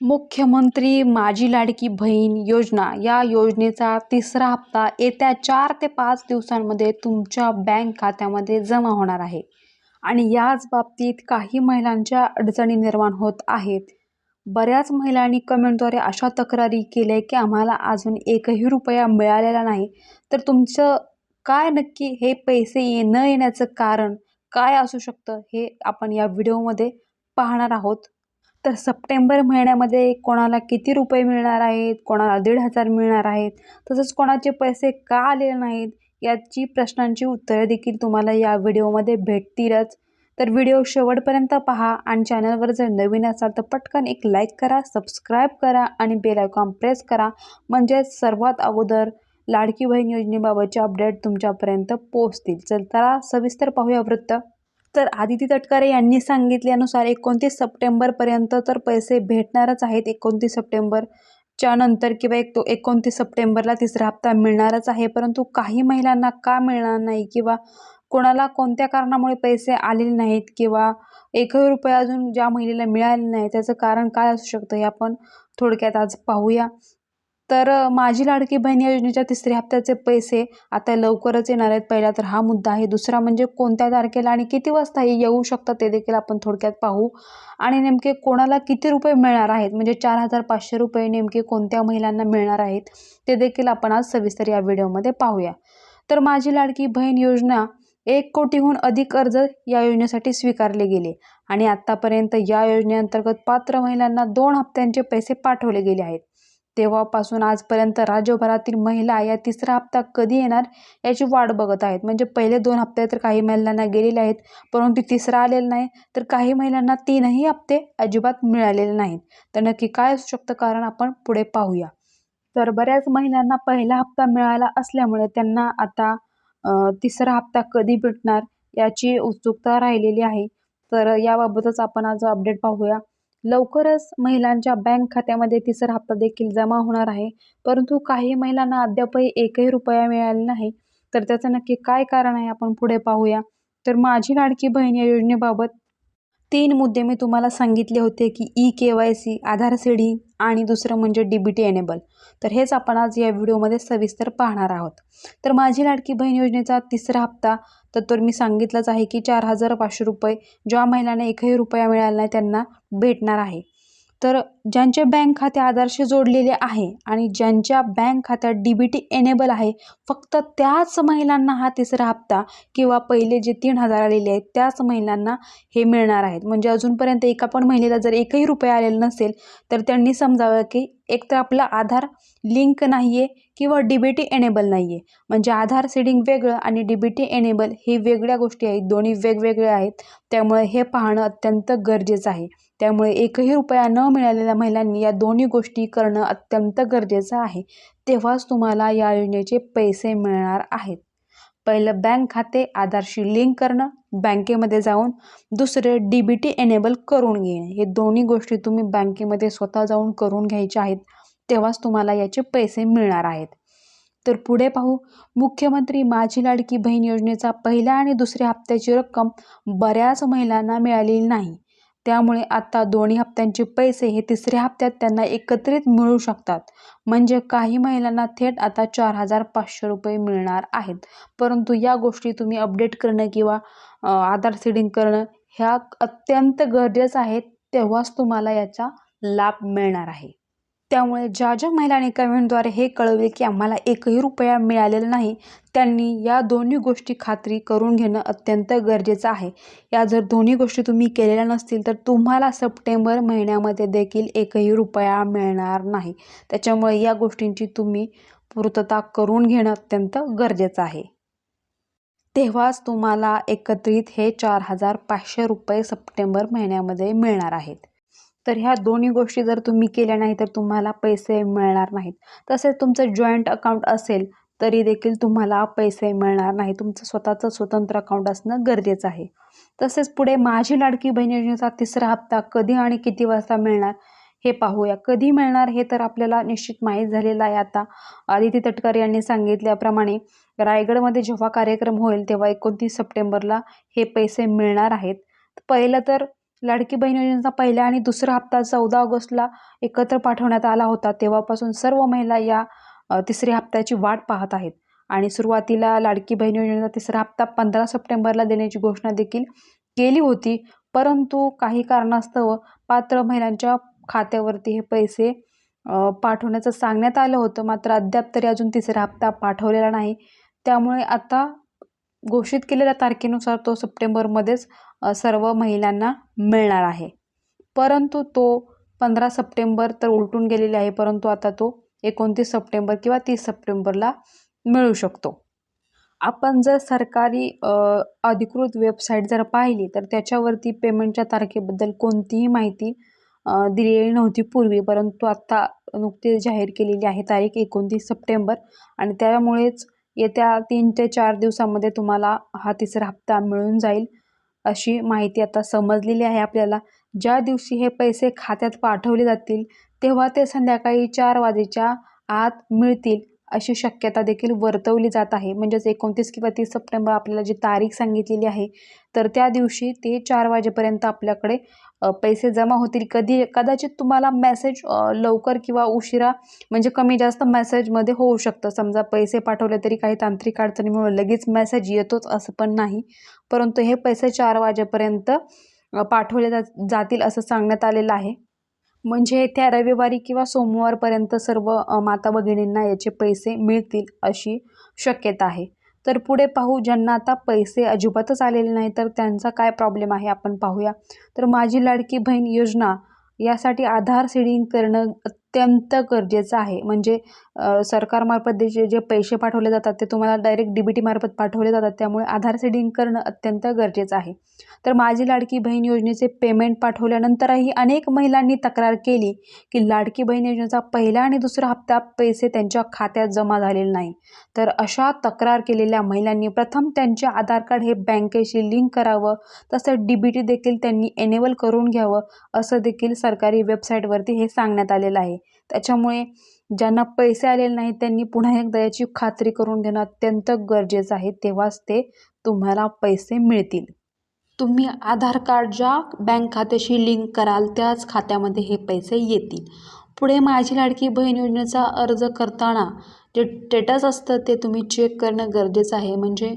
मुख्यमंत्री माझी लाडकी बहीण योजना. या योजनेचा तिसरा हप्ता येत्या चार ते पाच दिवसांमध्ये तुमच्या बँक खात्यामध्ये जमा होणार आहे. आणि याच बाबतीत काही महिलांच्या अडचणी निर्माण होत आहेत. बऱ्याच महिलांनी कमेंटद्वारे अशा तक्रारी केल्या की आम्हाला अजून एकही रुपया मिळालेला नाही. तर तुमचं काय नक्की हे पैसे ये न येण्याचं कारण काय असू शकतं हे आपण या व्हिडिओमध्ये पाहणार आहोत. तर सप्टेंबर महिन्यामध्ये कोणाला किती रुपये मिळणार आहेत कोणाला दीड हजार मिळणार आहेत तसंच कोणाचे पैसे का आलेले नाहीत याची प्रश्नांची उत्तरे देखील तुम्हाला या व्हिडिओमध्ये भेटतीलच. तर व्हिडिओ शेवटपर्यंत पहा आणि चॅनलवर जर नवीन असाल तर पटकन एक लाईक करा सबस्क्राईब करा आणि बेल आयकॉन प्रेस करा. म्हणजे सर्वात अगोदर लाडकी बहीण योजनेबाबतचे अपडेट तुमच्यापर्यंत पोहोचतील. चल तर सविस्तर पाहूया वृत्त. तर आदिती तटकरे यांनी सांगितल्यानुसार एकोणतीस सप्टेंबरपर्यंत तर पैसे भेटणारच आहेत एकोणतीस सप्टेंबरच्या नंतर किंवा एक तो एकोणतीस सप्टेंबरला तिसरा हप्ता मिळणारच आहे. परंतु काही महिलांना का मिळणार नाही किंवा कोणाला कोणत्या कारणामुळे पैसे आलेले नाहीत किंवा एकही रुपया अजून ज्या महिलेला मिळाले नाही त्याचं कारण काय असू शकतं हे आपण थोडक्यात आज पाहूया. तर माझी लाडकी बहीण या योजनेच्या तिसऱ्या हप्त्याचे पैसे आता लवकरच येणार आहेत. पहिला तर हा मुद्दा आहे. दुसरा म्हणजे कोणत्या तारखेला आणि किती वाजता हे येऊ शकतं ते देखील आपण थोडक्यात पाहू. आणि नेमके कोणाला किती रुपये मिळणार आहेत? म्हणजे चार हजार पाचशे रुपये नेमके कोणत्या महिलांना मिळणार आहेत? ते देखील आपण आज सविस्तर या व्हिडिओमध्ये पाहूया. तर माझी लाडकी बहीण योजना एक कोटीहून अधिक अर्ज या योजनेसाठी स्वीकारले गेले. आणि आत्तापर्यंत या योजनेअंतर्गत पात्र महिलांना दोन हप्त्यांचे पैसे पाठवले गेले आहेत. तेव्हापासून आजपर्यंत राज्यभरातील महिला या तिसरा हप्ता कधी येणार याची वाट बघत आहेत. म्हणजे पहिले दोन हप्ते तर काही महिलांना गेलेले आहेत परंतु तिसरा आलेला नाही तर काही महिलांना तीनही हप्ते अजिबात मिळालेले नाहीत. तर नक्की काय असू शकतं कारण आपण पुढे पाहूया. तर बऱ्याच महिलांना पहिला हप्ता मिळाला असल्यामुळे त्यांना आता तिसरा हप्ता कधी भेटणार याची उत्सुकता राहिलेली आहे. तर याबाबतच आपण आज अपडेट पाहूया. लवकरच महिलांच्या बँक खात्यामध्ये तिसरा हप्ता देखील जमा होणार आहे. परंतु काही महिलांना अद्यापही एकही रुपया मिळाला नाही. तर त्याचं नक्की काय कारण आहे आपण पुढे पाहूया. तर माझी लाडकी बहीण या योजनेबाबत तीन मुद्दे मी तुम्हाला सांगितले होते की E K Y C Aadhaar seeding आणि दुसरं म्हणजे डी बी टी एनेबल तर हेच आपण आज या व्हिडिओमध्ये सविस्तर पाहणार आहोत. तर माझी लाडकी बहीण योजनेचा तिसरा हप्ता तर तर मी सांगितलंच आहे की चार हजार पाचशे रुपये ज्या महिलांना एकही रुपया मिळाला नाही त्यांना भेटणार आहे. तर ज्यांचे बँक खाते आधारशी जोडलेले आहे आणि ज्यांच्या बँक खात्यात डी बी टी एनेबल आहे फक्त त्याच महिलांना हा तिसरा हप्ता किंवा पहिले जे तीन हजार आलेले आहेत त्याच महिलांना हे मिळणार आहेत. म्हणजे अजूनपर्यंत एका पण महिलेला जर एकही रुपये आलेला नसेल तर त्यांनी समजावं की एक तर आपला आधार लिंक नाही आहे किंवा डी बी टी एनेबल नाही आहे म्हणजे आधार सीडिंग वेगळं आणि डी बी टी एनेबल हे वेगळ्या गोष्टी आहेत. दोन्ही वेगवेगळ्या आहेत. त्यामुळे हे पाहणं अत्यंत गरजेचं आहे. त्यामुळे एकही रुपया न मिळालेल्या महिलांनी या दोन्ही गोष्टी करणं अत्यंत गरजेचं आहे. तेव्हाच तुम्हाला या योजनेचे पैसे मिळणार आहेत. पहिलं बँक खाते आधारशी लिंक करणं बँकेमध्ये जाऊन दुसरे डी बी टी एनेबल करून घेणे. हे दोन्ही गोष्टी तुम्ही बँकेमध्ये स्वतः जाऊन करून घ्यायच्या आहेत तेव्हाच तुम्हाला याचे पैसे मिळणार आहेत. तर पुढे पाहू. मुख्यमंत्री माझी लाडकी बहीण योजनेचा पहिल्या आणि दुसऱ्या हप्त्याची रक्कम बऱ्याच महिलांना मिळालेली नाही. त्यामुळे आता दोन्ही हप्त्यांचे पैसे हे तिसऱ्या हप्त्यात त्यांना एकत्रित मिळू शकतात. म्हणजे काही महिलांना थेट आता चार हजार पाचशे रुपये मिळणार आहेत. परंतु या गोष्टी तुम्ही अपडेट करणं किंवा आधार सीडिंग करणं ह्या अत्यंत गरजेचं आहे तेव्हाच तुम्हाला याचा लाभ मिळणार आहे. त्यामुळे ज्या ज्या महिलांनी कमेंटद्वारे हे कळवले की आम्हाला एकही रुपया मिळालेला नाही त्यांनी या दोन्ही गोष्टी खात्री करून घेणं अत्यंत गरजेचं आहे. या जर दोन्ही गोष्टी तुम्ही केलेल्या नसतील तर तुम्हाला सप्टेंबर महिन्यामध्ये देखील एकही रुपया मिळणार नाही. त्याच्यामुळे या गोष्टींची तुम्ही पूर्तता करून घेणं अत्यंत गरजेचं आहे. तेव्हाच तुम्हाला एकत्रित हे चार हजार पाचशे रुपये सप्टेंबर महिन्यामध्ये मिळणार आहेत. तर ह्या दोन्ही गोष्टी जर तुम्ही केल्या नाही तर तुम्हाला पैसे मिळणार नाहीत. तसेच तुमचं जॉईंट अकाउंट असेल तरी देखील तुम्हाला पैसे मिळणार नाही. तुमचं स्वतःचं स्वतंत्र अकाउंट असणं गरजेचं आहे. तसेच पुढे माझी लाडकी बहीण योजनेचा तिसरा हप्ता कधी आणि किती वाजता मिळणार हे पाहूया. कधी मिळणार हे तर आपल्याला निश्चित माहीत झालेलं आहे आता. आदिती तटकर यांनी सांगितल्याप्रमाणे रायगडमध्ये जेव्हा कार्यक्रम होईल तेव्हा एकोणतीस सप्टेंबरला हे पैसे मिळणार आहेत. पहिलं तर लाडकी बहीण योजनेचा पहिला आणि दुसरा हप्ता चौदा ऑगस्टला एकत्र पाठवण्यात आला होता. तेव्हापासून सर्व महिला या तिसऱ्या हप्त्याची वाट पाहत आहेत. आणि सुरुवातीला लाडकी बहीण योजनेचा तिसरा हप्ता पंधरा सप्टेंबरला देण्याची घोषणा देखील केली होती. परंतु काही कारणास्तव पात्र महिलांच्या खात्यावरती हे पैसे पाठवण्याचं सांगण्यात आलं होतं. मात्र अद्याप तरी अजून तिसरा हप्ता पाठवलेला नाही. त्यामुळे आता घोषित केलेल्या तारखेनुसार तो सप्टेंबरमध्येच सर्व महिलांना मिळणार आहे. परंतु तो पंधरा सप्टेंबर तर उलटून गेलेले आहे परंतु आता तो एकोणतीस सप्टेंबर किंवा तीस सप्टेंबरला मिळू शकतो. आपण जर सरकारी अधिकृत वेबसाईट जर पाहिली तर त्याच्यावरती पेमेंटच्या तारखेबद्दल कोणतीही माहिती दिलेली नव्हती पूर्वी परंतु आत्ता नुकतीच जाहीर केलेली आहे तारीख एकोणतीस सप्टेंबर आणि त्यामुळेच येत्या तीन ते चार दिवसामध्ये तुम्हाला हा तिसरा हप्ता मिळून जाईल अशी माहिती आता समजलेली आहे आपल्याला. ज्या दिवशी हे पैसे खात्यात पाठवले जातील तेव्हा ते संध्याकाळी चार वाजेच्या आत मिळतील अशी शक्यता देखील वर्तवली जात आहे. म्हणजेच एकोणतीस किंवा तीस सप्टेंबर आपल्याला जी तारीख सांगितलेली आहे तर त्या दिवशी ते चार वाजेपर्यंत आपल्याकडे पैसे जमा होतील? कधी कदाचित तुम्हाला मेसेज लवकर किंवा उशिरा म्हणजे कमी जास्त मेसेजमध्ये होऊ शकतं. समजा पैसे पाठवले तरी काही तांत्रिक अडचणीमुळे लगेच मेसेज येतोच असं पण नाही. परंतु हे पैसे चार वाजेपर्यंत पाठवले जा जातील असं सांगण्यात आलेलं आहे. म्हणजे येत्या रविवारी किंवा सोमवारपर्यंत सर्व माता भगिनींना याचे पैसे मिळतील अशी शक्यता आहे. तर पुढे पाहू ज्यांना आता पैसे अजिबातच आलेले नाही तर त्यांचा काय प्रॉब्लेम आहे? आपण पाहूया. तर माझी लाडकी बहीण योजना यासाठी आधार सीडिंग करणं अत्यंत गरजेचं आहे. म्हणजे सरकारमार्फत जे जे- पैसे पाठवले जातात ते तुम्हाला डायरेक्ट डी बी टी मार्फत पाठवले जातात. त्यामुळे आधार सीडिंग करणं अत्यंत गरजेचं आहे. तर माझी लाडकी बहीण योजनेचे पेमेंट पाठवल्यानंतरही अनेक महिलांनी तक्रार केली की लाडकी बहीण योजनेचा पहिला आणि दुसरा हप्ता पैसे त्यांच्या खात्यात जमा झालेले नाही. तर अशा तक्रार केलेल्या महिलांनी प्रथम त्यांचे आधार कार्ड हे बँकेशी लिंक करावं तसं डी बी टी देखील त्यांनी एनेबल करून घ्यावं असं देखील सरकारी वेबसाईटवरती हे सांगण्यात आलेलं आहे. त्याच्यामुळे ज्यांना पैसे आलेले नाहीत त्यांनी पुन्हा एकदा याची खात्री करून घेणं अत्यंत गरजेचं आहे. तेव्हाच ते तुम्हाला पैसे मिळतील. तुम्ही आधार कार्ड ज्या बँक खात्याशी लिंक कराल त्याच खात्यामध्ये हे पैसे येतील. पुढे माझी लाडकी बहीण योजनेचा अर्ज करताना जे स्टेटस असतं ते तुम्ही चेक करणं गरजेचं आहे. म्हणजे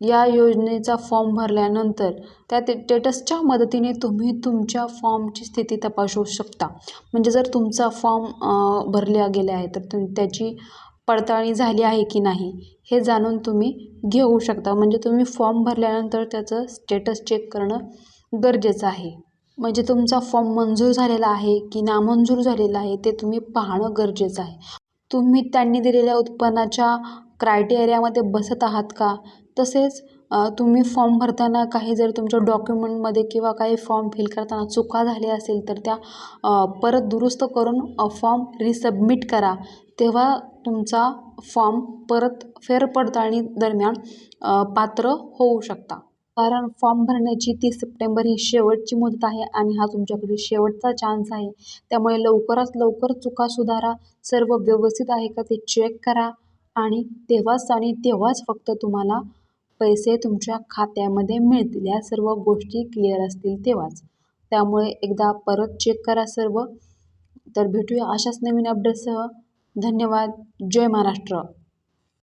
या योजनेचा फॉर्म भरल्यानंतर त्या ते स्टेटसच्या मदतीने तुम्ही तुमच्या फॉर्मची स्थिती तपासू शकता. म्हणजे जर तुमचा फॉर्म भरल्या गेला आहे तर तुम त्याची पडताळणी झाली आहे की नाही हे जाणून तुम्ही घेऊ शकता. म्हणजे तुम्ही फॉर्म भरल्यानंतर त्याचं स्टेटस चेक करणं गरजेचं आहे. म्हणजे तुमचा फॉर्म मंजूर झालेला आहे की नामंजूर झालेला आहे ते तुम्ही पाहणं गरजेचं आहे. तुम्ही त्यांनी दिलेल्या उत्पन्नाच्या क्रायटेरियामध्ये बसत आहात का? तसेच तुम्ही फॉर्म भरताना काही जर तुमच्या डॉक्युमेंटमध्ये किंवा काही फॉर्म फिल करताना चुका झाल्या असेल तर त्या परत दुरुस्त करून फॉर्म रिसबमिट करा. तेव्हा तुमचा फॉर्म परत फेरपडताळणी दरम्यान पात्र होऊ शकता. कारण फॉर्म भरण्याची तीस सप्टेंबर ही शेवटची मुदत आहे आणि हा तुमच्याकडे शेवटचा चान्स आहे. त्यामुळे लवकरात लवकर चुका सुधारा सर्व व्यवस्थित आहे का ते चेक करा आणि तेव्हाच आणि तेव्हाच फक्त तुम्हाला पैसे तुमच्या खात्यामध्ये मिळतील. या सर्व गोष्टी क्लिअर असतील तेव्हाच. त्यामुळे एकदा परत चेक करा सर्व. तर भेटूया अशाच नवीन अपडेटसह धन्यवाद. जय महाराष्ट्र.